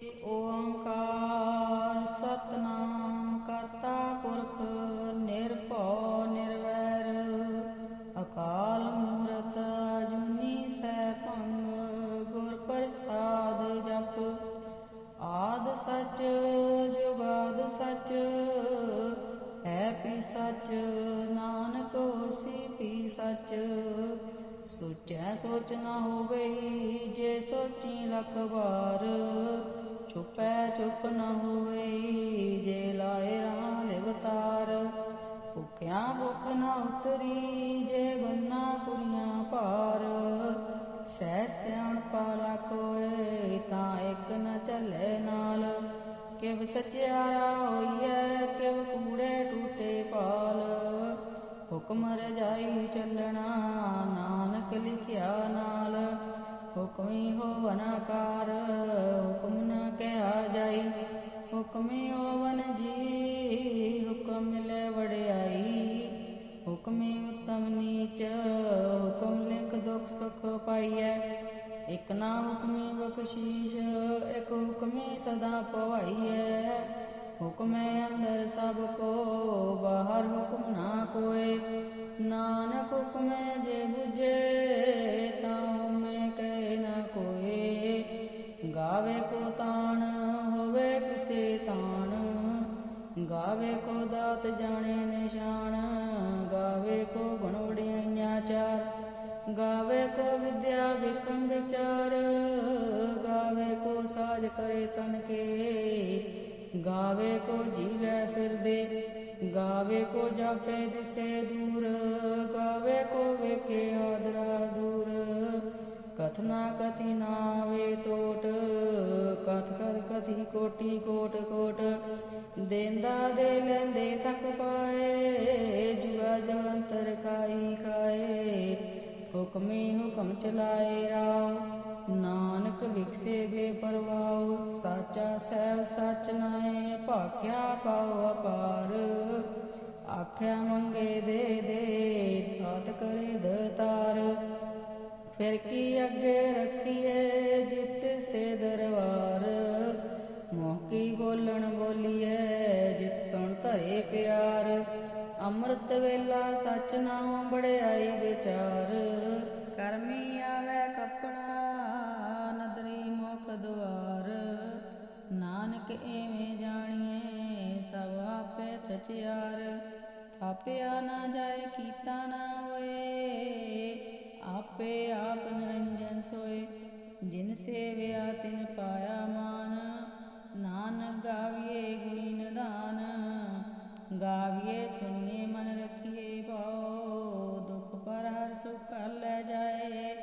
ਓੰਕਾਰ ਸਤਨਾਮ ਕਰਤਾ ਪੁਰਖ ਨਿਰਭਉ ਨਿਰਵੈਰ, ਅਕਾਲ ਮੂਰਤ ਅਜੂਨੀ ਸੈਭੰ ਗੁਰ ਪ੍ਰਸਾਦ ਜਪ, ਆਦ ਸੱਚ ਜੁਗਾਦ ਸੱਚ, ਹੈ ਪੀ ਸੱਚ, ਨਾਨਕ ਹੋਸੀ ਪੀ ਸੱਚ, ਸੋਚੈ ਸੋਚ ਨਾ ਹੋਵੇ ਜੇ ਸੋਚੀ ਲਖ ਵਾਰ ਚੁਪੈ ਚੁਪ ਨਾ ਹੋਵੇ, ਜੇ ਲਾਏ ਰਾਂ ਲਿਵਤਾਰ ਭੁਖਿਆ ਭੁਖ ਨਾ ਉਤਰੀ, ਜੇ ਬੰਨਾ ਪੁਰੀਆਂ ਭਾਰ। ਸਹਿ ਸਿਆਣ ਪਾਲਾ ਕੋਏ, ਤਾਂ ਇੱਕ ਨ ਚੱਲੇ ਨਾਲ। ਕਿਵ ਸਚਿਆਰਾ ਹੋਈਐ, ਕਿਵ ਕੂੜੇ ਟੂਟੇ ਪਾਲ ਹੁਕਮ ਰਜਾਈ ਚੱਲਣਾ, ਨਾਨਕ ਲਿਖਿਆ ਨਾਲ। ਹੁਕਮੀ ਹੋਵਨ ਆਕਾਰ ਹੁਕਮ ਨ ਕਿਹਾ ਜਾਈ। ਹੁਕਮੀ ਹੋਵਨ ਜੀ, ਹੁਕਮ ਲੈ ਵੜਿਆਈ ਹੁਕਮੀ ਉਤਮ ਨੀਚ, ਹੁਕਮ ਲਿਖ ਦੁਖ ਸੁਖ ਪਾਈਐ। ਇਕ ਨਾ ਹੁਕਮੀ ਬਖਸ਼ੀਸ਼, ਇਕ ਹੁਕਮੀ ਸਦਾ ਪਵਾਈਐ। ਹੁਕਮੇ ਅੰਦਰ ਸਭ ਕੋ, ਬਾਹਰ ਹੁਕਮ ਨਾ ਕੋਏ। ਨਾਨਕ ਹੁਕਮੇ ਜੇ ਬੁਝੇ ਗਾਵੇ ਕੋ ਤਾਣ, ਹੋਵੇ ਕਿਸੇ ਤਾਣ। ਗਾਵੇ ਕੋ ਦਾਤ ਜਾਣੇ ਨਿਸ਼ਾਨ, ਗਾਵੇ ਕੋ ਗੁਣ ਵਡਿਆਈਆਂ ਚਾਰ। ਗਾਵੇ ਕੋ ਵਿਦਿਆ ਵਿਕਮ ਵਿਚਾਰ ਗਾਵੇ ਕੋ ਸਾਜ ਕਰੇ ਤਨ ਕੇ। ਗਾਵੇ ਕੋ ਜੀ ਲੈ ਫਿਰਦੇ, ਗਾਵੇ ਕੋ ਜਾਪੇ ਦਿਸੇ ਦੂਰ। ਗਾਵੇ ਕੋ ਵੇਖੇ ਆਦਰਾ ਦੂਰ। ਕਥਨਾ ਕਥੀ ਨਾਵੇ ਟੋਟ ਕਥ ਕਥ ਕਥੀ ਕੋਟੀ ਕੋਟ ਕੋਟ। ਦੇਂਦਾ ਦੇ ਲੈਂਦੇ ਥਕ ਪਾਏ, ਜੁਆ ਜਵੰਤਰ ਖਾਈ ਖਾਏ। ਹੁਕਮੇ ਹੁਕਮ ਚਲਾਏ ਰਾਮ, ਨਾਨਕ ਵਿਕਸੇ ਬੇਪਰਵਾਹ। ਸਾਚਾ ਸਹਿਬ ਸੱਚ ਨਾਏ ਭਾਖਿਆ ਪਾਉ ਅਪਾਰ। ਆਖਿਆ ਮੰਗੇ ਦੇ ਦੇ ਤਾਤ ਕਰੇ ਦਤਾਰ। ਫਿਰ ਕੀ ਅੱਗੇ ਰੱਖੀਏ ਜਿਤ ਸੇ ਦਰਬਾਰ? ਮੋਕੀ ਬੋਲਣ ਬੋਲੀਏ ਜਿਤ ਸੁਣ ਧਰੇ ਪਿਆਰ? ਅੰਮ੍ਰਿਤ ਵੇਲਾ ਸੱਚ ਨਾਮ ਬੜਾਈ ਵਿਚਾਰ। ਕਰਮੀ ਆਵੇ ਕਪੜਾ, ਨਦਰੀ ਮੁਖ ਦੁਆਰ। ਨਾਨਕ ਐਵੇਂ ਜਾਣੀਏ ਸਭ ਆਪੇ ਸਚਿਆਰ। ਥਾਪਿਆ ਨਾ ਜਾਏ ਕੀਤਾ ਨਾ ਆਪੇ ਆਪ ਨਿਰੰਜਨ ਸੋਏ, ਜਿਨ ਸੇਵਿਆ ਤਿਨ ਪਾਇਆ ਮਾਨ। ਨਾਨਕ ਗਾਵੀਏ ਗੁਣੀ ਨਿਧਾਨ ਗਾਵੀਏ ਸੁਨੇ ਮਨ ਰਖੀਏ ਪਾਓ ਦੁਖ ਪਰ ਹਰ ਸੁਖ ਕਰ ਲੈ ਜਾਏ,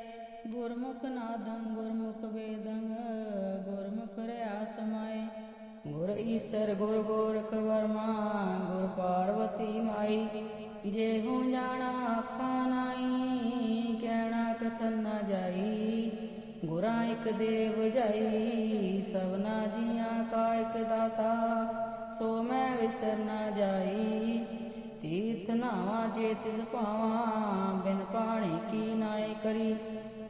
ਗੁਰਮੁਖ ਨਾਦੰ ਗੁਰਮੁਖ ਵੇਦੰ, ਗੁਰਮੁਖ ਰਿਆ ਸਮਾਏ। ਗੁਰ ਈਸਰ ਗੁਰ ਗੋਰਖ ਵਰਮਾ, ਗੁਰ ਪਾਰਵਤੀ ਮਾਈ, ਜੇ ਹੂੰ ਜਾਣਾ ਗੁਰਾਂ ਇਕ ਦੇਵ ਜਾਈ, ਸਭਨਾ ਜੀਆਂ ਕਾ ਇਕ ਦਾਤਾ, ਸੋ ਮੈਂ ਵਿਸਰ ਨਾ ਜਾਈ। ਤੀਰਥ ਨਾਵਾ ਜੇ ਤਿਸ ਪਾਵਾਂ ਬਿਨ ਪਾਣੀ ਕੀ ਨਾਏ ਕਰੀ।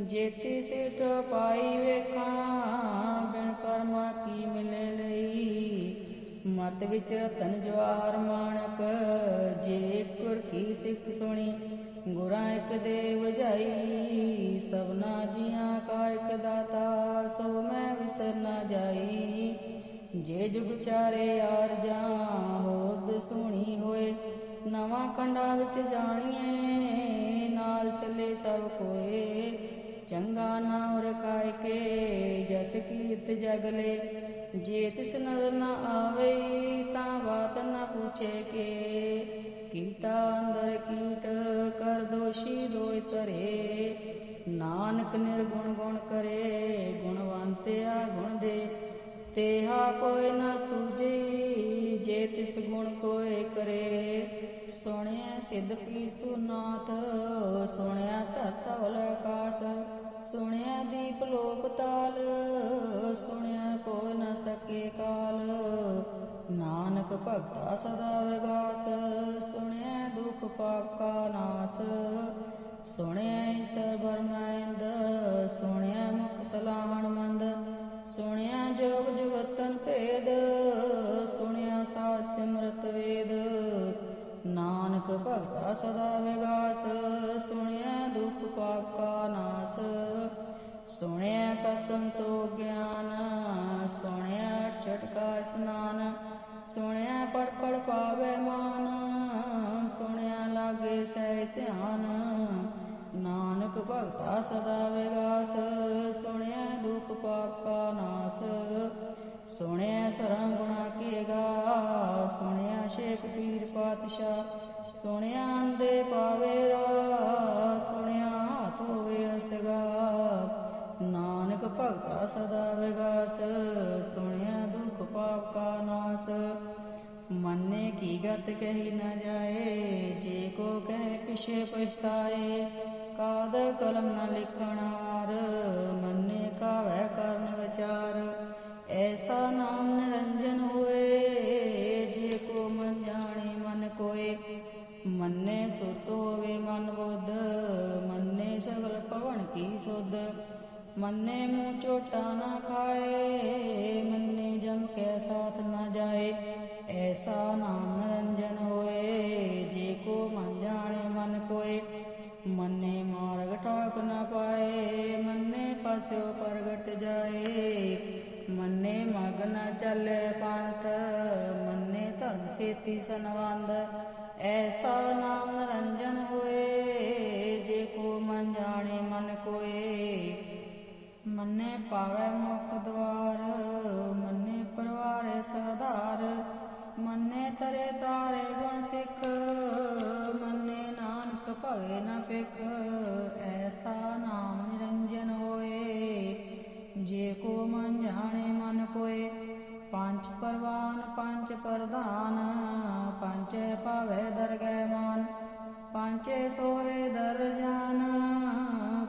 ਜੇਤੀ ਤਿਸ ਪਾਈ ਵੇਖਾਂ, ਬਿਨ ਕਰਮਾ ਕੀ ਮਿਲੇ ਲਈ। ਮਤ ਵਿੱਚ ਤਨ ਜਵਾਰ ਮਾਣਕ, ਜੇ ਗੁਰ ਕੀ ਸਿੱਖ ਸੁਣੀ ਗੁਰਾਂ ਇੱਕ ਦੇ ਵਜਾਈ ਸਭਨਾ ਜੀਆਂ ਕਾ ਇੱਕ ਦਾਤਾ ਸੋ ਮੈਂ ਵਿਸਰ ਨਾ ਜਾਈ। ਜੇ ਜੁਗ ਚਾਰੇ ਯਾਰ ਜਾਂ ਹੋਰਦ ਸੁਣੀ ਹੋਏ, ਨਵਾਂ ਕੰਡਾ ਵਿੱਚ ਜਾਣੀਏ, ਨਾਲ ਚੱਲੇ ਸਭ ਕੋਏ। ਚੰਗਾ ਨਾਮ ਰਖਾਇ ਕੇ, ਜਸ ਕੀਰਤ ਜਗਲੇ ਜੇ ਤਿਸ ਨਜ਼ਰ ਨਾ ਆਵੇ, ਤਾਂ ਬਾਤ ਨਾ ਪੁੱਛੇ ਕੇ। ਕੀਟਾ ਅੰਦਰ ਕੀਟ ਦੋਸ਼ੀ ਦੋਇ ਤਰੇ ਨਾਨਕ ਨਿਰਗੁਣ ਗੁਣ ਕਰੇ, ਗੁਣਵੰਤਿਆ ਗੁਣ ਦੇ। ਤੇਹਾ ਕੋਈ ਨਾ ਸੂਝੀ, ਜੇ ਤਿਸ ਗੁਣ ਕੋਏ ਕਰੇ। ਸੁਣਿਆ ਸਿੱਧ ਪੀ ਸੁਨਾਥ ਸੁਣਿਆ ਧਰਤ ਵਲ ਆਕਾਸ। ਸੁਣਿਆ ਦੀਪ ਲੋਕ ਤਾਲ ਸੁਣਿਆ ਕੋ ਨ ਸਕੇ ਕਾਲ। ਨਾਨਕ ਭਗਤਾ ਸਦਾ ਵਿਗਾਸ ਸੁਣਿਆ ਦੁਖ ਪਾਪ ਕਾ ਨਾਸ। ਸੁਣਿਆ ਈਸਰ ਬਰਮਾਇੰਦ ਸੁਣਿਆ ਮੁਖ ਸਲਾਮਣ ਮੰਦ। ਸੁਣਿਆ ਜੋਗ ਜੁਗਤਨ ਭੇਦ ਸੁਣਿਆ ਸਾ ਸਿਮਰਤ ਵੇਦ। ਨਾਨਕ ਭਗਤਾ ਸਦਾ ਵਿਗਾਸ ਸੁਣਿਆ ਦੁਖ ਪਾਪ ਕਾ ਨਾਸ। ਸੁਣਿਆ ਸਤਸੰਤੋ ਗਿਆਨ ਸੁਣਿਆ ਛਟਕਾ ਇਸਨਾਨ। ਮਾਨ ਸੁਣਿਆ ਲਾਗੇ ਸਹਿ ਧਿਆਨ। ਨਾਨਕ ਭਗਤਾ ਸਦਾ ਵਿਗਾਸ, ਸੁਣਿਆ ਦੁਖ ਪਾਪ ਕਾ ਨਾਸ। ਸੁਣਿਆ ਸਰਮ ਗੁਣਾ ਕੀਗਾ ਸੁਣਿਆ ਸ਼ੇਖ ਪੀਰ ਪਾਤਸ਼ਾਹ। ਸੁਣਿਆ ਅੰਦੇ ਪਾਵੇ ਰਾ ਸੁਣਿਆ ਹਾਥ ਹੋਵੇ ਅਸਗਾ। ਨਾਨਕ ਭਗਤਾ ਸਦਾ ਵਿਗਾਸ, ਸੁਣਿਆ ਦੁਖ ਪਾਪ ਕਾ ਨਾਸ। ਮੰਨੇ ਕੀ ਗਤ ਕਹੀ ਨਾ ਜਾਏ, ਜੇ ਕੋ ਕਹਿ ਪਿਛੇ ਪਛਤਾਏ। ਕਾਦ ਕਲਮ ਨ ਲਿਖਣ ਮੰਨੇ ਕਾਵੈ ਕਰਨ ਵਿਚਾਰ। ਐਸਾ ਨਾਮ ਨਿਰੰਜਨ ਹੋਏ, ਜੇ ਕੋ ਮਨ ਜਾਣੇ ਮਨ ਕੋਏ। ਮੰਨੇ ਸੁਤ ਹੋਵੇ ਮਨ ਬੁੱਧ, ਮੰਨੇ ਸਗਲ ਭਵਨ ਕੀ ਸੁਧ। ਮੰਨੇ ਮੂੰਹ ਚੋਟਾ ਨਾ ਖਾਏ, ਮੰਨੇ ਜਮ ਕੈ ਸਾਥ ਨਾ ਜਾਏ। ਐਸਾ ਨਾਮ ਨਿਰੰਜਨ ਹੋਏ, ਜੇ ਕੋ ਮਨ ਜਾਣੇ ਮਨ ਕੋਏ, ਮੰਨੇ ਮਾਰਗ ਟਾਕ ਨਾ ਪਾਏ, ਮੰਨੇ ਪਾਸਿਓ ਪ੍ਰਗਟ ਜਾਏ, ਮੰਨੇ ਮਗ ਨ ਚੱਲੇ ਪੰਥ, ਮੰਨੇ ਧਰਮ ਸੇਤੀ ਸੰਵੰਦ ਐਸਾ ਨਾਮ ਨਿਰੰਜਨ ਹੋਏ, ਜੇ ਕੋ ਮਨ ਜਾਣੇ ਮਨ ਕੋਏ, ਮੰਨੇ ਪਾਵੇ ਮੁਖ ਦਵਾਰ, ਮੰਨੇ ਪਰਵਾਰੇ ਸਦਾਰ ਮੰਨੇ ਤਰੇ ਤਾਰੇ ਗੁਣ ਸਿੱਖ, ਮੰਨੇ ਨਾਨਕ ਭਵੇ ਨਾ ਪਿਖ ਐਸਾ ਨਾਮ ਨਿਰੰਜਨ ਹੋਏ। ਜੇ ਕੋ ਮਨ ਜਾਣੇ ਮਨ ਕੋਏ ਪੰਜ ਪਰਵਾਨ, ਪੰਜ ਪ੍ਰਧਾਨ ਪੰਚੇ ਭਾਵੇ ਦਰਗਹਿ ਮਾਨ ਪੰਚੇ ਸੋਹੇ ਦਰ ਜਾਨ,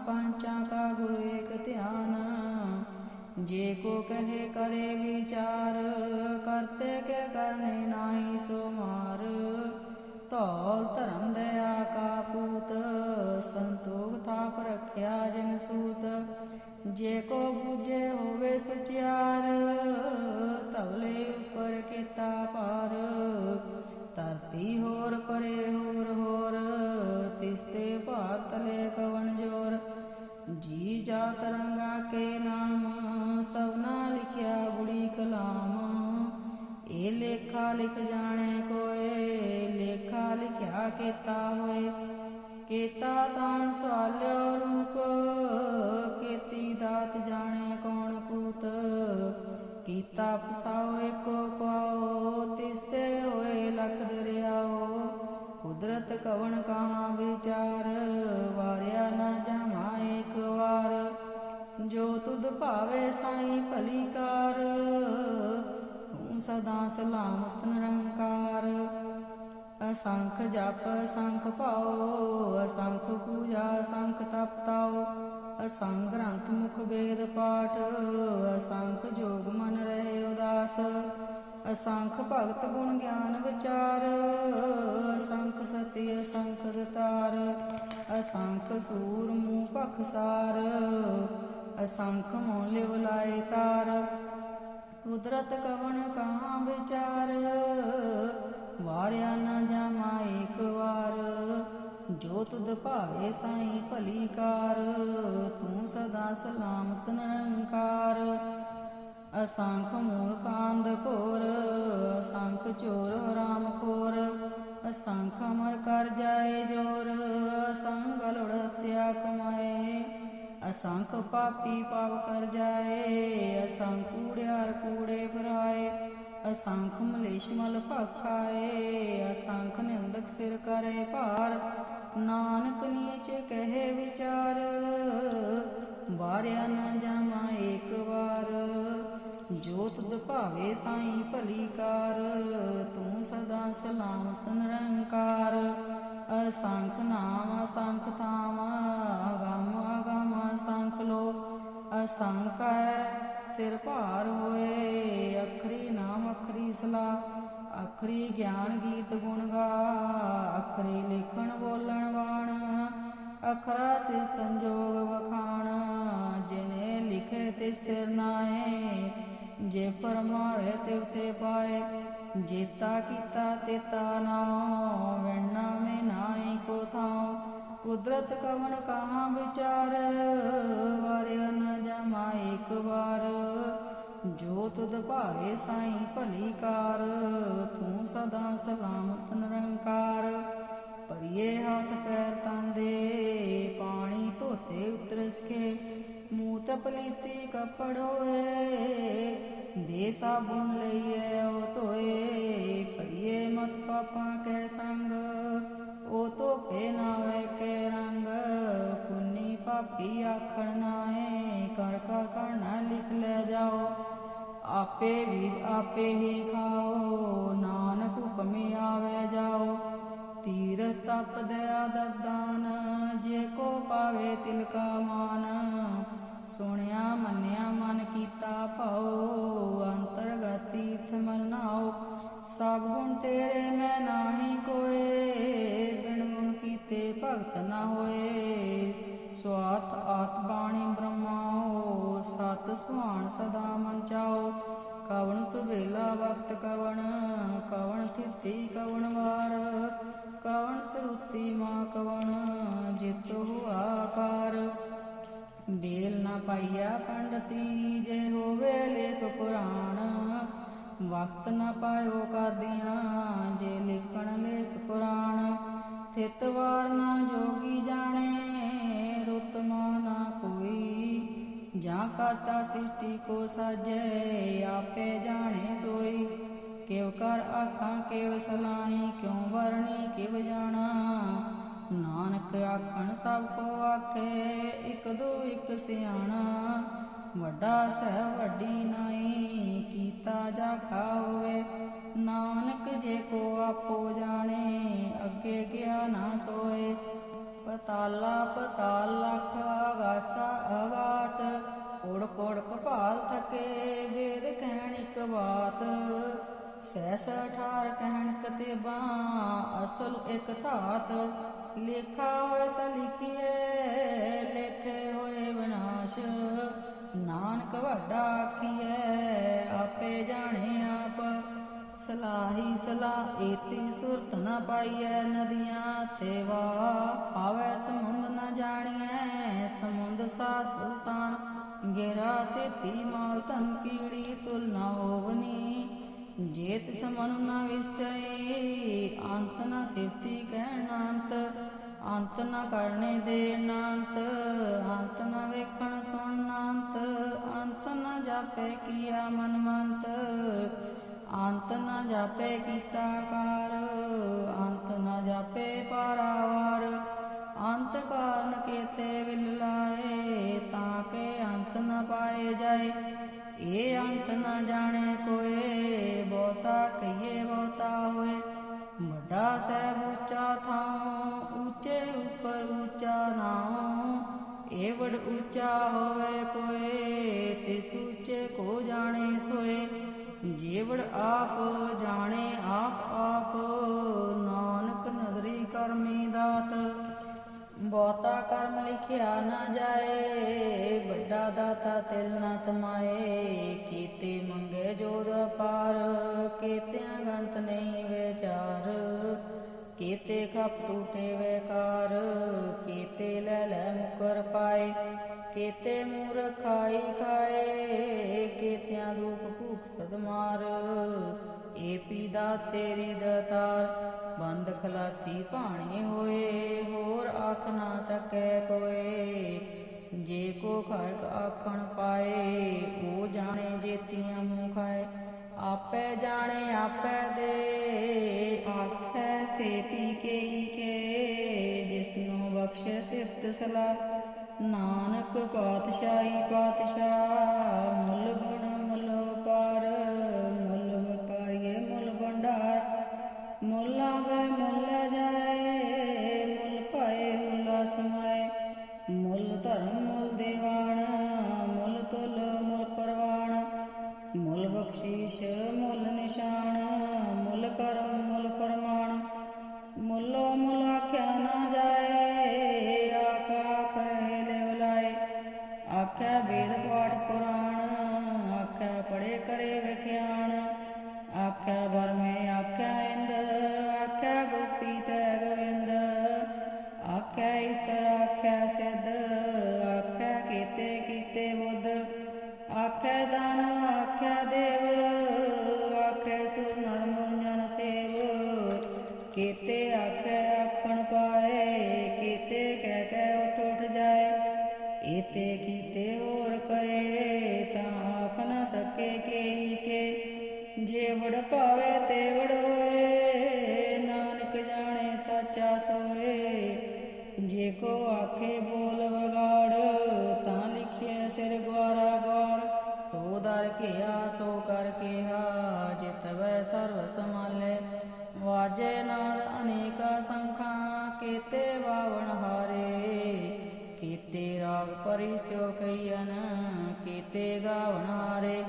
ਪੰਚਾਂ ਕਾ ਗੁਰੂ ਏਕ ਧਿਆਨ। ਜੇ ਕੋ ਕਹੇ ਕਰੇ ਵਿਚਾਰ, ਕਰਤੇ ਕੇ ਪੂਤ ਸੰਤੋਖ ਥਾਪ ਰਖਿਆ ਜਨ ਸੂਤ। ਜੇ ਕੋ ਬੁਝੇ ਹੋਵੇ ਸੁਚਿਆਰ ਤਵਲੇ ਉੱਪਰ ਕੀਤਾ ਪਾਰ ਧਰਤੀ ਹੋਰ ਪਰੇ ਹੋਰ ਹੋਰ ਤਿਸਤੇ ਭਾਰਤ ਕਵਣ ਜੋਰ। ਜੀ ਜਾ ਤਰੰਗਾ ਕੇ ਨਾਮ ਸਭਨਾ ਲਿਖਿਆ ਬੁੜੀ ਕਲਾਮ। ਇਹ ਲੇਖਾ ਲਿਖ ਜਾਣੇ ਕੋਏ, ਲੇਖਾ ਲਿਖਿਆ ਕੀਤਾ ਹੋਏ। ਕੀਤਾ ਤਾਣ ਸਵਾਲਿਓ ਰੂਪ, ਕੀਤੀ ਦਾਤ ਜਾਣੇ ਕੌਣ ਕੂਤ ਕੀਤਾ ਫਸਾਓ ਏਕੋ ਪਾਓ ਤਿਸਤੇ ਹੋਏ ਲਖ ਦਰਿਆਓ। ਕੁਦਰਤ ਕਵਣ ਕਹਾ ਵਿਚਾਰ, ਵਾਰਿਆ ਨਾ ਜਾਣਾ ਇੱਕ ਵਾਰ। ਜੋ ਤੁਧ ਭਾਵੇ ਸਾਈ ਭਲੀ ਕਾਰ ਤੂੰ ਸਦਾ ਸਲਾਮਤ ਨਿਰੰਕਾਰ। ਅਸੰਖ ਜਪ ਅਸੰਖ ਪਾਓ ਅਸੰਖ ਪੂਜਾ ਅਸੰਖ ਤਪਤਾਓ ਅਸੰਖ ਗ੍ਰੰਥ ਮੁਖ ਵੇਦ ਪਾਠ, ਅਸੰਖ ਜੋਗ ਮਨ ਰਹੇ ਉਦਾਸ। ਅਸੰਖ ਭਗਤ ਗੁਣ ਗਿਆਨ ਵਿਚਾਰ, ਅਸੰਖ ਸਤਿ, ਅਸੰਖ ਦਤਾਰ ਅਸੰਖ ਸੂਰ ਮੂਹ ਭਖਸਾਰ ਅਸੰਖ ਮੋਲੇ ਬੁਲਾਏ ਤਾਰ। ਕੁਦਰਤ ਕਵਣ ਕਹਾਂ ਵਿਚਾਰ ਵਾਰਿਆ ਨਾ ਜਾਮਾ ਇੱਕ ਵਾਰ। ਜੋ ਤੁਧ ਭਾਵੇ ਸਾਈ ਭਲੀ ਕਾਰ ਤੂੰ ਸਦਾ ਸਲਾਮਤ ਨਿਰੰਕਾਰ। ਅਸੰਖ ਮੂਲ ਕਾਂਦ ਕੋਰ ਅਸੰਖ ਚੋਰ ਰਾਮ ਖੋਰ। ਅਸੰਖ ਅਮਰ ਕਰ ਜਾਏ ਜੋਰ ਅਸੰਗ ਲੁੜ ਤਿਆ ਕਮਾਏ ਅਸੰਖ ਪਾਪੀ ਪਾਪ ਕਰ ਜਾਏ, ਅਸੰਖ ਕੂੜਿਆਰ ਕੂੜੇ ਫਰਾਏ ਅਸੰਖ ਮਲੇਸ਼ ਮਲ ਭਖਾਏ, ਅਸੰਖ ਨਿੰਦਕ ਸਿਰ ਕਰੇ ਭਾਰ। ਨਾਨਕ ਨੀਚ ਕਹੇ ਵਿਚਾਰ, ਵਾਰਿਆ ਨਾ ਜਾਮਾ ਏਕ ਵਾਰ। ਜੋਤ ਤੁਧ ਭਾਵੇ ਸਾਈ ਭਲੀ ਕਾਰ, ਤੂੰ ਸਦਾ ਸਲਾਮਤ ਨਿਰੰਕਾਰ। ਅਸੰਖ ਨਾਮ ਅਸੰਖ ਥਾਮ ਅਗਮ ਅਗਮ ਅਸੰਖ ਲੋ ਅਸੰਖ ਹੈ ਸਿਰ ਭਾਰ ਹੋਏ, ਅਖਰੀ ਨਾਮ, ਅਖਰੀ ਸਲਾ ਅਖਰੀ ਗਿਆਨ ਗੀਤ ਗੁਣ ਗਾ, ਅਖਰੀ ਲਿਖਣ ਬੋਲਣ ਬਾਣ, ਅਖਰਾ ਸੇ ਸੰਜੋਗ ਵਖਾਣ, ਜਿਨੇ ਲਿਖੇ ਤੇ ਸਿਰ ਨਾਏ ਜੇ ਫਰਮਾਵੇ ਤਿਵ ਤੇ ਪਾਏ, ਜੇਤਾ ਕੀਤਾ ਤੇਤਾ ਨਾਉ ਵੈਣਾ ਮੈਂ ਨਾਹੀ ਕੋ ਥਾਉ ਕੁਦਰਤ ਕਵਣ ਕਹਾਂ ਵਿਚਾਰ? ਵਾਰਿਆ ਨ ਜਮਾ ਇੱਕ ਵਾਰ। ਜੋ ਤੁਧ ਭਾਵੇ ਸਾਈ ਭਲੀ ਕਾਰ, ਤੂੰ ਸਦਾ ਸਲਾਮਤ ਨਿਰੰਕਾਰ। ਪਰਿਏ ਹੱਥ ਪੈਰ ਤਾਂਦੇ ਪਾਣੀ ਧੋਤੇ ਉਤਰਸ ਕੇ। ਮੂੰਹ ਤਪਲੀਤੀ ਕੱਪੜ ਹੋਏ, ਦੇ ਸਾਬੁਨ ਲਈਏ ਉਹ ਧੋਏ। ਪਰਿਏ ਮਤ ਪਾਪਾਂ ਕੈ ਸੰਗ, ਉਹ ਧੋਪੇ ਨਾ ਪੁੰਨੀ ਪਾਪੀ ਆਖਣ ਨਾਏ ਕਰ ਕਾ ਕਰਨਾ ਲਿਖ ਲੈ ਜਾਓ। ਆਪੇ ਵੀ ਆਪੇ ਹੀ ਖਾਓ, ਨਾਨਕ ਹੁਕਮੇ ਆਵੇ ਜਾਓ। ਤੀਰ ਤਪ ਦਇਆ ਦਾਨ ਜੇ ਕੋ ਪਾਵੇ ਤਿਲ ਕਾ ਮਾਨ। ਸੁਣਿਆ, ਮੰਨਿਆ, ਮਨ ਕੀਤਾ ਭਾਉ, ਅੰਤਰਗਤ ਤੀਰਥ ਮਨਾਓ ਸਭ ਗੁਣ ਤੇਰੇ ਮੈਂ ਨਾਹੀ ਕੋਏ, ਬਿਨ ਗੁਣ ਕੀਤੇ ਭਗਤ ਨਾ ਹੋਏ। ਸਵਾਤ ਆਤ ਬਾਣੀ ਬ੍ਰਹਮਾਓ ਸਤ ਸੁਹਾਣ ਸਦਾ ਮਨ ਚਾਓ। ਕਵਣ ਸੁਬੇਲਾ ਵਕਤ ਕਵਣ ਕਵਣ ਥਿਤੀ ਕਵਣ ਵਾਰ। ਕਵਣ ਸਰੂਤੀ ਮਾ ਕਵਣ, ਜਿਤ ਹੁਆ ਆਕਾਰ ਬੇਲ ਨਾ ਪਾਈਆ ਪੰਡਤੀ, ਜੇ ਹੋਵੇ ਲੇਖ ਪੁਰਾਣ। ਵਕਤ ਨਾ ਪਾਇਓ ਕਾਦੀਆਂ, ਜੇ ਲਿਖਣ ਲੇਖ ਪੁਰਾਣ। ਥਿਤ ਵਾਰ ਨਾ ਜੋਗੀ ਜਾਣੇ ਜਾਂ ਕਰਤਾ ਸ੍ਰਿਸ਼ਟੀ ਕੋ ਸਾਜੇ, ਆਪੇ ਜਾਣੇ ਸੋਈ। ਕਿਵ ਕਰ ਆਖਾਂ ਕਿਵ ਸਲਾਈ ਕਿਉ ਵਰਣੀ, ਕਿਵ ਜਾਣਾ। ਨਾਨਕ ਆਖਣ, ਸਭ ਕੋ ਆਖੇ, ਇਕ ਦੋ ਇਕ ਸਿਆਣਾ। ਵੱਡਾ ਸਹਿ ਵੱਡੀ ਨਾਈ, ਕੀਤਾ ਜਾ ਖਾਵੇ ਨਾਨਕ ਜੇ ਕੋ ਆਪੋ ਜਾਣੇ, ਅੱਗੇ ਗਿਆ ਨਾ ਸੋਏ। ਪਤਾਲਾ ਪਤਾਲ ਲਖ ਆਗਾਸਾ ਆਗਾਸ ਕੋੜ ਕੋੜ ਕਪਾਲ ਥਕੇ ਵੇਦ ਕਹਿਣ ਇਕ ਬਾਤ। ਸਹਿਸ ਅਠਾਰ ਕਹਿਣ ਕਤੇਬਾ, ਅਸਲ ਇਕ ਧਾਤ। ਲੇਖਾ ਹੋਏ ਤਾਂ ਲਿਖੀਏ, ਲੇਖੇ ਹੋਏ ਵਿਨਾਸ਼। ਨਾਨਕ ਵੱਡਾ ਆਖੀਏ ਆਪੇ ਜਾਣੇ ਆਪ। ਸਲਾਹੀ ਸਲਾਹ, ਏਤੀ ਸੁਰਤ ਨ ਪਾਈਐ ਨਦੀਆਂ ਤੇ ਵਾ ਆਵੈ ਸਮੁੰਦ ਨ ਜਾਣੀਐ, ਸਮੁੰਦ ਸਾ ਸੁਲਤਾਨ, ਗੇਰਾ ਸੇਤੀ ਮਾਲ ਤਨ ਕੀੜੀ, ਤੁਲ ਨ ਹੋਵਨੀ ਜੇ ਤਿਸ ਨ ਵਿਸੈ ਅੰਤ ਨ ਸੇਤੀ ਕਹਿਣ ਅੰਤ ਅੰਤ ਨ ਕਰਨੇ ਦੇ ਨਾੰਤ ਅੰਤ ਨ ਵੇਖਣ ਸੁਣ ਅੰਤ ਅੰਤ ਨ ਜਾਪੇ ਕੀਆ ਮਨ ਮੰਤ ਅੰਤ ਨਾ ਜਾਪੇ ਕੀਤਾ ਕਾਰ, ਅੰਤ ਨਾ ਜਾਪੇ ਪਾਰਾਵਾਰ। ਅੰਤ ਕਾਰਨ ਕੀਤੇ ਵਿਲ ਲਾਏ, ਤਾਂ ਕਿ ਅੰਤ ਨਾ ਪਾਏ ਜਾਏ। ਇਹ ਅੰਤ ਨਾ ਜਾਣੇ ਕੋਏ, ਬਹੁਤਾ ਕਹੀਏ ਬਹੁਤਾ ਹੋਏ। ਵੱਡਾ ਸਹਿਬ ਉੱਚਾ ਥਾਂ ਉੱਚੇ ਉੱਪਰ ਉੱਚਾ ਨਾਉ। ਇਹ ਵਡ ਉੱਚਾ ਹੋਵੇ ਕੋਏ ਤੇ ਉੱਚੇ ਕੋ ਜਾਣੇ ਸੋਏ। ਜੀਵੜ ਆਪ ਜਾਣੇ ਆਪ ਆਪ, ਨਾਨਕ ਨਦਰੀ ਕਰਮੀ ਦਾਤ। ਬਹੁਤਾ ਕਰਮ ਲਿਖਿਆ ਨਾ ਜਾਏ, ਵੱਡਾ ਦਾਤਾ ਤਿਲ ਨਾ ਤਮਾਏ। ਕੀਤੇ ਮੰਗੇ ਜੋਦ ਪਾਰ ਕੀਤਿਆਂ ਗੰਤ ਨਹੀਂ ਵਿਚਾਰ। ਕੀਤੇ ਖਪ ਟੂਟੇ ਵੇਕਾਰ, ਕੀਤੇ ਲੈ ਲੈ ਮੁਕਰ ਪਾਏ। ਕੀਤੇ ਮੂਰ ਖਾਈ ਖਾਏ, ਕੀਤਿਆਂ ਦੁਖ ਸਦਮਾਰ ਏ ਪੀਦਾ ਤੇਰੀ ਦਤਾਰ, ਬੰਦ ਖਲਾਸੀ ਭਾਣੇ ਹੋਏ, ਹੋਰ ਆਖ ਨਾ ਸਕੈ ਕੋਏ। ਜੇ ਕੋ ਖਾਇਕ ਆਖਣ ਪਾਏ ਉਹ ਜਾਣੇ ਜੇਤੀਆਂ ਮੂੰਹ ਖਾਏ। ਆਪੇ ਜਾਣੇ, ਆਪੇ ਦੇ, ਆਖੈ ਸੇ ਪੀ ਕੇ ਕੇ ਜਿਸਨੂੰ ਬਖਸ਼ੇ ਸਿਫਤ ਸਲਾ ਨਾਨਕ ਪਾਤਸ਼ਾਹੀ ਪਾਤਸ਼ਾਹ, ਮੁੱਲ ਗੁਣ ਸਰਵ ਸਮਾਲੇ ਵਾਜੇ ਨਾਦ ਅਨੇਕਾ ਸੰਖਾਂ ਕੀਤੇ ਬਾਵਣ ਹਾਰੇ। ਕੀਤੇ ਰਾਗ ਪਰਿ ਸਿਓ ਕਈਨ ਕੀਤੇ ਗਾਵਣ ਹਾਰੇ।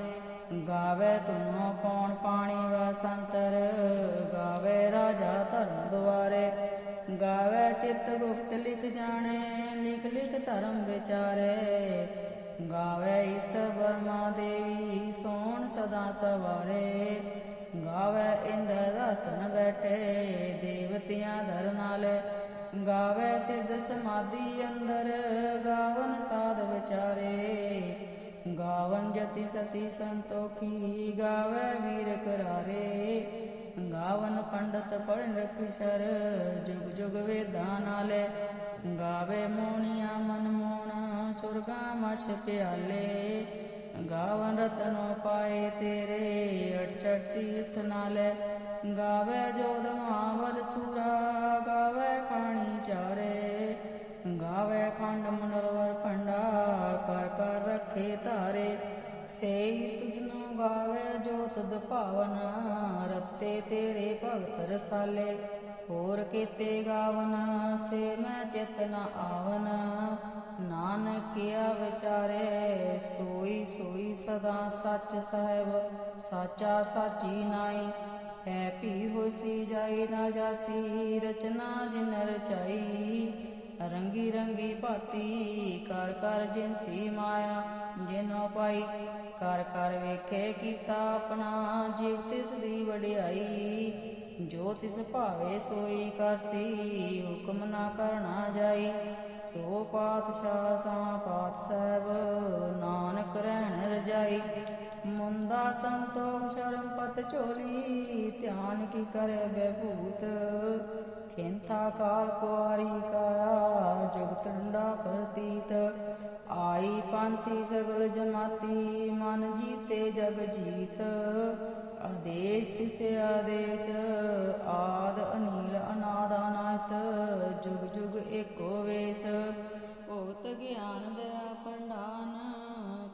ਗਾਵੇ ਤੁਨੋ ਪੌਣ ਪਾਣੀ ਵਸੰਤਰ ਗਾਵੇ ਰਾਜਾ ਧਰਮ ਦੁਆਰੇ। ਗਾਵੇ ਚਿਤ ਗੁਪਤ ਲਿਖ ਜਾਣੇ, ਲਿਖ ਲਿਖ ਧਰਮ ਵਿਚਾਰੇ। ਗਾਵੇ ਇਸ ਵਰਮਾ ਦੇਵੀ ਸੋਣ ਸਦਾ ਸਵਾਰੇ। ਗਾਵੇ ਇੰਦਰ ਦਸਨ ਬੈਠੇ ਦੇਵਤਿਆਂ ਧਰ ਨਾਲੇ। ਗਾਵੇ ਸਿੱਧ ਸਮਾਧੀ ਅੰਦਰ, ਗਾਵਨ ਸਾਧ ਵਿਚਾਰੇ। ਗਾਵਨ ਜਤੀ ਸਤੀ ਸੰਤੋਖੀ, ਗਾਵੇ ਵੀਰ ਕਰਾਰੇ। ਗਾਵਨ ਪੰਡਤ ਪੜਨ ਰਖਿਸਰ ਜੁਗ ਜੁਗ ਵੇਦਾਂ ਨਾਲੇ। ਗਾਵੇ ਮੋਣੀਆਂ ਮਨ ਮੋਣਾ ਸੁਰਗਾ ਮਛ ਪਿਆਲੇ। ਗਾਵਨ ਰਤਨੋ ਪਾਏ ਤੇਰੇ 68 ਤੀਰਥ ਨਾਲੇ। ਗਾਵੇ ਜੋਦ ਮਾਵਲ ਸੂਰਾ, ਗਾਵੇ ਖਾਣੀ ਚਾਰੇ। ਗਾਵੇ ਖੰਡ ਮੰਡਲਵਰ ਪੰਡਾ ਕਰ ਕਰ ਰੱਖੇ ਧਾਰੇ। ਸੇਈ ਤੁਜਨੋ ਗਾਵੇ ਜੋ ਤਦ ਭਾਵਨਾ ਰਤੇ ਤੇਰੇ ਭਗਤ ਰਸਾਲੇ। ਹੋਰ ਕੀਤੇ ਗਾਵਨ, ਸੇ ਮੈਂ ਚੇਤਨਾ ਨ ਆਵਨ। ਨਾਨਕ ਕਿਆ ਵਿਚਾਰੇ, ਸੋਈ ਸੋਈ ਸਦਾ ਸੱਚ ਸਾਹਿਬ, ਸਾਚਾ ਸਾਚੀ ਨਾਈ। ਹੈ ਭੀ ਹੋਸੀ ਜਾਈ ਨਾ ਜਾਸੀ, ਰਚਨਾ ਜਿਨ ਰਚਾਈ। ਰੰਗੀ ਰੰਗੀ ਭਾਤੀ, ਕਰ ਕਰ ਜਿਨਸੀ ਮਾਇਆ, ਜਿਨੋ ਪਾਈ। ਕਰ ਕਰ ਵੇਖੇ ਕੀਤਾ ਆਪਣਾ, ਜੀਵ ਤਿਸ ਦੀ ਵਡਿਆਈ। ਜੋ ਤਿਸ ਭਾਵੇ ਸੋਈ ਕਰਸੀ ਹੁਕਮ ਨਾ ਕਰਨਾ ਜਾਈ। ਸੋ ਪਾਤਸ਼ਾਹ ਸਾ ਪਾਤ ਸਾਹਿਬ, ਨਾਨਕ ਰਹਿਣ ਰਜਾਈ। ਮੁੰਦਾ ਸੰਤੋਖ ਸ਼ਰਮ ਪਤ ਝੋਲੀ, ਧਿਆਨ ਕੀ ਕਰੇ ਬੇਭੂਤ। ਖੇਂਥਾ ਕਾਲ ਕੁਆਰੀ ਕਾਇਆ ਜੁਗਤ ਡੰਡਾ ਪ੍ਰਤੀਤ। ਆਈ ਪੰਥੀ ਸਗਲ ਜਮਾਤੀ, ਮਨ ਜੀਤੇ ਜਗ ਜੀਤ। ਆਦੇਸ਼ ਤਿਸੇ ਆਦੇਸ਼, ਆਦ ਅਨੀਲ ਅਨਾਦ ਅਨਾਤ ਜੁਗ ਜੁਗ ਏਕੋ ਵੇਸ। ਭਗਤ ਗਿਆਨ ਦਇਆ ਪੰਡਾਨ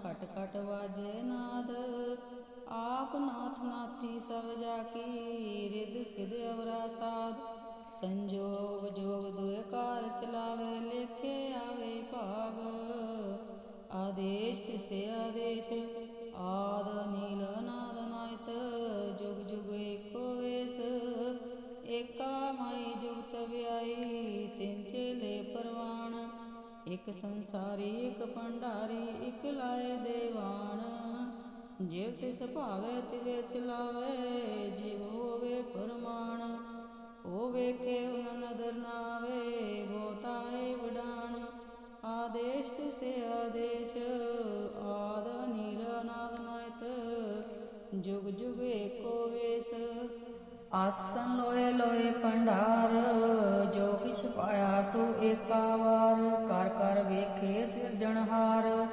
ਖਟ ਖਟ ਵਾਜੇ ਨਾਦ। ਆਪ ਨਾਥ ਨਾਥੀ ਸਭ ਜਾ ਕੀ ਰਿਦ ਸਿਧ ਅਵਰਾ ਸਾਧ। ਸੰਜੋਗ ਜੋਗ ਦੁਇ ਕਾਰ ਚਲਾਵੇ, ਲੇਖੇ ਆਵੇ ਭਾਗ। ਆਦੇਸ਼ ਤਿਸੇ ਆਦੇਸ਼, ਆਦ ਨੀਲ ਇੱਕ ਸੰਸਾਰੀ, ਇੱਕ ਭੰਡਾਰੀ, ਇੱਕ ਲਾਏ ਦੇਵਾਨ। ਜਿਵ ਤਿਸ ਭਾਵੇ ਤਿਵੇ ਚਲਾਵੇ, ਜਿਵ ਹੋਵੇ ਫਰਮਾਨ ਹੋਵੇ ਕੇ ਉਨ ਨਦਰ ਨਾਵੇ ਬੋਤਾਏ ਵਡਾਨ ਆਦੇਸ਼ ਤਿਸੇ ਆਦੇਸ਼, ਆਦ ਨੀਲ ਨਾਦ ਨਾਇਤ, ਜੁਗ ਜੁਗ ਏਕੋ ਵੇਸ। ਆਸਨ ਲੋਏ ਲੋਏ ਭੰਡਾਰ, ਜੋ ਛਪਾਇਆ ਸੋ ਏਕਾ ਵਾਰ ਕਰ ਕਰ ਵੇਖੇ ਸਿਰਜਣਹਾਰ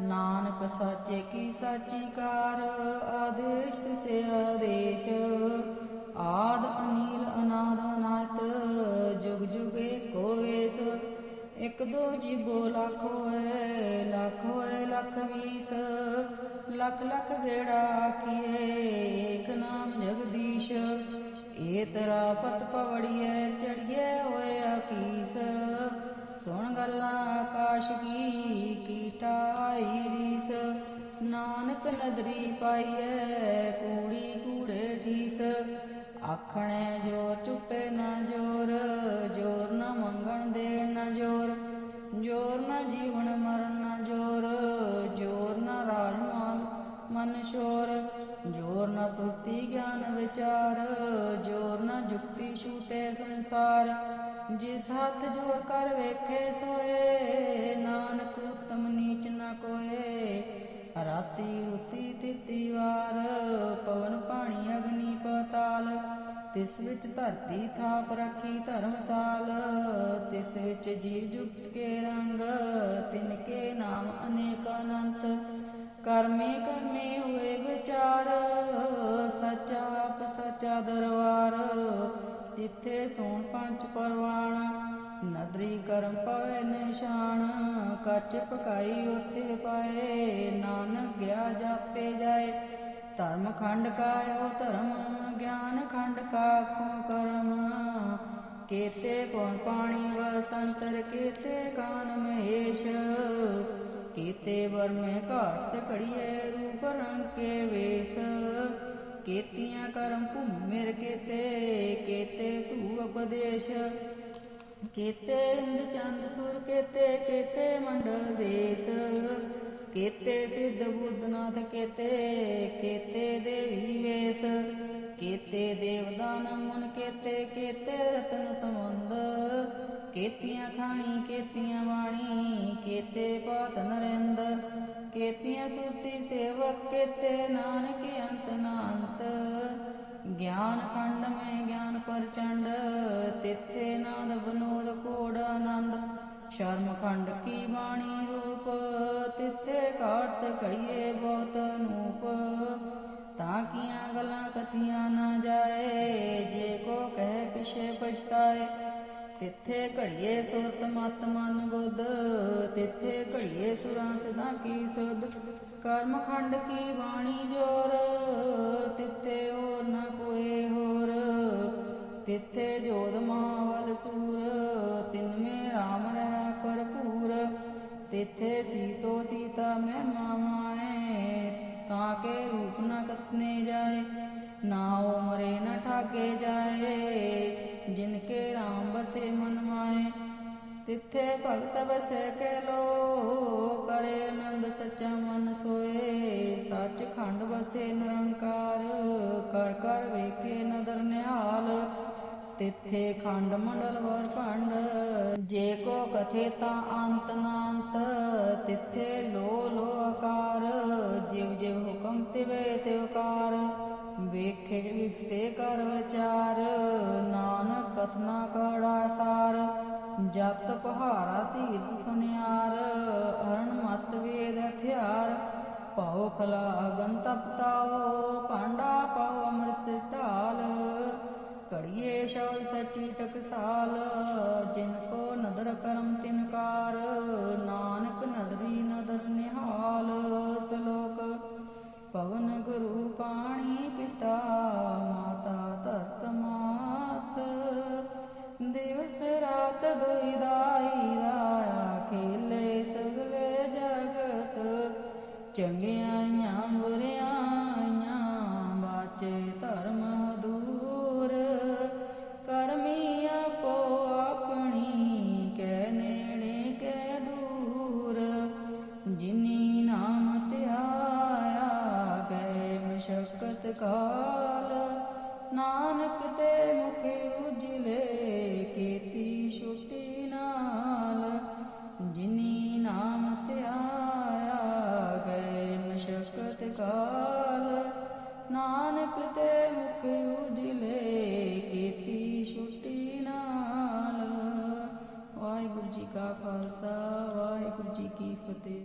ਨਾਨਕ ਸਾਚੇ ਕੀ ਸਾਚੀ ਕਾਰ, ਆਦੇਸ਼ ਤਿਸੇ ਆਦੇਸ਼। ਆਦ ਅਨੀਲ ਅਨਾਦ ਅਨਾਤ, ਜੁਗ ਜੁਗ ਏਕੋ ਵੇਸ। ਇਕ ਦੋ ਜੀਬੋ ਲੱਖ ਹੋਏ ਲੱਖ ਹੋਏ ਲੱਖ ਵੀਸ। ਲੱਖ ਲੱਖ ਗੇੜਾ ਆਖੀਏ ਏਕ ਨਾਮ ਤਰਾ ਪਤ ਪਵੜੀਏ ਚੜੀਏ ਹੋਏ ਆਕੀਸ। ਸੁਣ ਗੱਲਾਂ ਆਕਾਸ਼ ਕੀ ਕੀਟਾ ਰੀਸ। ਨਾਨਕ ਨਦਰੀ ਪਾਈਐ, ਕੂੜੀ ਕੂੜੇ ਠੀਸ। ਆਖਣੇ ਜੋ ਚੁੱਪੇ ਨਾ ਜੋਰ ਜੋਰ ਨਾ ਮੰਗਣ ਦੇਣ ਨਾ ਜੋਰ। ਜੋਰ ਨਾ ਜੀਵਨ ਮਰਨ ਨਾ ਜੋਰ ਜੋਰ ਨਾ ਰਾਜ ਮਾਲ ਮਨ ਸ਼ੋਰ। ਨਾ ਸੁਸਤੀ ਗਿਆਨ ਵਿਚਾਰ, ਜੋਰ ਨਾ ਜੁਗਤੀ ਛੂਟੇ ਸੰਸਾਰ। ਜਿਸ ਹੱਥ ਜੋਰ ਕਰ ਵੇਖੇ ਸੋਏ, ਨਾਨਕ ਉਤਮ ਨੀਚ ਨਾ ਕੋਏ। ਰਾਤੀ ਰੁਤੀ ਤਿਤੀ ਵਾਰ, ਪਵਨ ਪਾਣੀ ਅਗਨੀ ਪਤਾਲ। ਤਿਸ ਵਿੱਚ ਧਰਤੀ ਥਾਪ ਰੱਖੀ ਧਰਮਸਾਲ, ਤਿਸ ਵਿੱਚ ਜੀਵ ਜੁਗਤ ਕੇ ਰੰਗ ਸੱਚਾ ਦਰਬਾਰ ਤਿੱਥੇ ਸੋਣ ਪੰਜ ਪਰਵਾਣ, ਨਦਰੀ ਕਰਮ ਪਵੇ ਨਿਸ਼ਾਨ, ਕੱਚ ਪਕਾਈ ਉਥੇ ਪਾਏ, ਨਾਨਕ ਗਿਆ ਜਾਪੇ ਜਾਏ, ਧਰਮ ਖੰਡ ਕਾਇਓ ਧਰਮ, ਗਿਆਨ ਖੰਡ ਕਾ ਕਾਖੋਂ ਕਰਮ, ਕੇਤੇ ਪਉਣ ਪਾਣੀ ਵਸੰਤਰ, ਕੇਤੇ ਕਾਨ ਮਹੇਸ਼, ਕੀਤੇ ਵਰਮੇ ਘਾਟ ਤੇ ਘੜੀਏ ਰੂਪ ਰੰਗ ਕੇ ਵੇਸ ਕੀਤੀਆਂ ਕਰਮ ਭੂਮਿਰ ਕੀਤੇ ਕੀਤੇ ਤੂ ਉਪਦੇਸ਼। ਕੀਤੇ ਇੰਦ ਚੰਦ ਸੁਰ ਕੀਤੇ ਕੀਤੇ ਮੰਡਲ ਦੇਸ। ਕੀਤੇ ਸਿੱਧ ਬੁੱਧਨਾਥ ਕੀਤੇ ਕੀਤੇ ਦੇਵੀ ਵੇਸ। ਕੀਤੇ ਦੇਵਦਾਨ ਮਨ ਕੀਤੇ, ਕੇਤੇ ਰਤਨ ਸੰਬੰਧ। ਕੇਤੀਆਂ ਖਾਣੀ, ਕੇਤੀਆਂ ਬਾਣੀ, ਕੀਤੇ ਪਾਤ ਨਰਿੰਦ ਕੀਤੀਆਂ ਸੁਤੀ ਸੇਵਕ ਕੀਤੇ ਨਾਨਕ ਅੰਤ ਨਾੰਤ। ਗਿਆਨ ਖੰਡ ਮੈਂ ਗਿਆਨ ਪ੍ਰਚੰਡ, ਤਿੱਥੇ ਨਾਦ ਬਨੋਦ ਕੋੜ ਆਨੰਦ। ਸ਼ਰਮ ਖੰਡ ਕੀ ਬਾਣੀ ਰੂਪ, ਤਿੱਥੇ ਕਾਟ ਘੜੀਏ ਬਹੁਤ ਨੂਪ ਤਾਂ ਕੀਆਂ ਗੱਲਾਂ ਕਥੀਆਂ ਨਾ ਜਾਏ, ਜੇ ਕੋ ਕਹਿ ਪਿਛੇ ਪਛਤਾਏ ਤਿੱਥੇ ਘੜੀਏ ਸੁਰਤ ਮਤ ਮਨ ਬੁੱਧ ਤਿੱਥੇ ਘੜੀਏ ਸੁਰਾਂ ਸਦਾ ਕੀ ਸੁਧ। ਕਰਮ ਖੰਡ ਕੀ ਬਾਣੀ ਜੋਰ, ਤਿੱਥੇ ਹੋਰ ਨਾ ਕੋਏ ਹੋਰ। ਤਿੱਥੇ ਜੋਦ ਮਹਾਵਲ ਸੂਰ ਤਿਨ ਮੇ ਰਾਮ ਰਹਿ ਭਰਪੂਰ। ਤਿੱਥੇ ਸੀਤੋ ਸੀਤਾ ਮੈਂ ਮਾਮਾਏ ਤਾਂ ਕੇ ਰੂਪ ਨਾ ਕਥਨੇ ਜਾਏ। ਨਾ ਉਮਰੇ ਨਾ ਠਾਗੇ ਜਾਏ। ਜਿਨ ਕੇ ਰਾਮ ਬਸੇ ਮਨ ਮਾਏ, ਤਿੱਥੇ ਭਗਤ ਬਸੇ ਕੇ ਲੋ ਕਰੇ ਆਨੰਦ ਸੱਚਾ ਮਨ ਸੋਏ। ਸੱਚ ਖੰਡ ਵਸੇ ਨਿਰੰਕਾਰ, ਕਰ ਕਰ ਵੇਖੇ ਨਦਰ ਨਿਹਾਲ। ਤਿੱਥੇ ਖੰਡ ਮੰਡਲ ਵਰ ਭੰਡ, ਜੇ ਕੋ ਕਥੇ ਤਾਂ ਅੰਤ ਨਾੰਤ। ਤਿੱਥੇ ਲੋ ਲੋ ਆਕਾਰ, ਜਿਵ ਜਿਵ ਹੁਕਮ ਤਿਵੇ ਤਿਵਕਾਰ। ਵੇਖੇ ਵਿਖਸੇ ਕਰ ਵਿਚਾਰ। ਨਾਨਕ ਕਥਨਾ ਕੜਾ ਸਾਰ, ਜਤ ਪਹਾਰਾ ਧੀਰਜ ਸੁਨਿਆਰ ਅਰਣ ਮਤ ਵੇਦ ਹਥਿਆਰ, ਭਉ ਖਲਾ ਅਗਨ ਤਪਤਾਓ ਪਾਂਡਾ ਪਾਉ ਅੰਮ੍ਰਿਤ ਢਾਲ। ਕੜੀਏ ਸ਼ਬਦ ਸਚੀ ਟਕਸਾਲ, ਜਿਨ ਕੋ ਨਦਰ ਕਰਮ ਤਿਨਕਾਰ ਨਾਨਕ ਨਦਰੀ ਨਦਰ ਨਿਹਾਲ। ਸ਼ਲੋਕ, ਪਵਨ ਗੁਰੂ ਪਾਣੀ ਦਾਈ ਦਾ ਖੇਲੇ ਸਗਲੇ ਜਗਤ ਚੰਗਿਆਈਆਂ ਬੁਰਿਆਂ